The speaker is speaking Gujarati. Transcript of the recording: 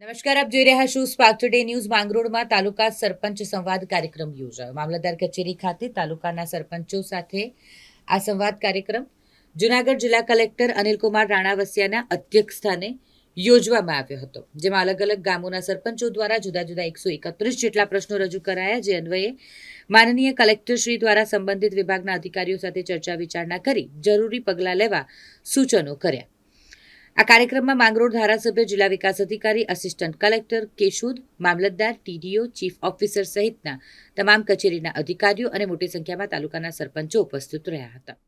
નમસ્કાર, આપ જોઈ રહ્યા છો સ્પાર્ક ટુડે ન્યૂઝ માંગરોળમાં તાલુકા સરપંચ સંવાદ કાર્યક્રમ યોજાયો. મામલતદાર કચેરી ખાતે તાલુકાના સરપંચો સાથે આ સંવાદ કાર્યક્રમ જુનાગઢ જિલ્લા કલેક્ટર અનિલકુમાર રાણાવસિયાના અધ્યક્ષ સ્થાને યોજવામાં આવ્યો હતો, જેમાં અલગ અલગ ગામોના સરપંચો દ્વારા જુદા જુદા એકસો એકત્રીસ જેટલા પ્રશ્નો રજૂ કરાયા, જે અન્વયે માનનીય કલેક્ટરશ્રી દ્વારા સંબંધિત વિભાગના અધિકારીઓ સાથે ચર્ચા વિચારણા કરી જરૂરી પગલાં લેવા સૂચનો કર્યા. આ કાર્યક્રમમાં માંગરોળ ધારાસભ્ય, જિલ્લા વિકાસ અધિકારી આસિસ્ટન્ટ કલેક્ટર કેશુદ, મામલતદાર, ટીડીઓ ચીફ ઓફિસર સહિતના તમામ કચેરીના અધિકારીઓ અને મોટી સંખ્યામાં તાલુકાના સરપંચો ઉપસ્થિત રહ્યા હતા.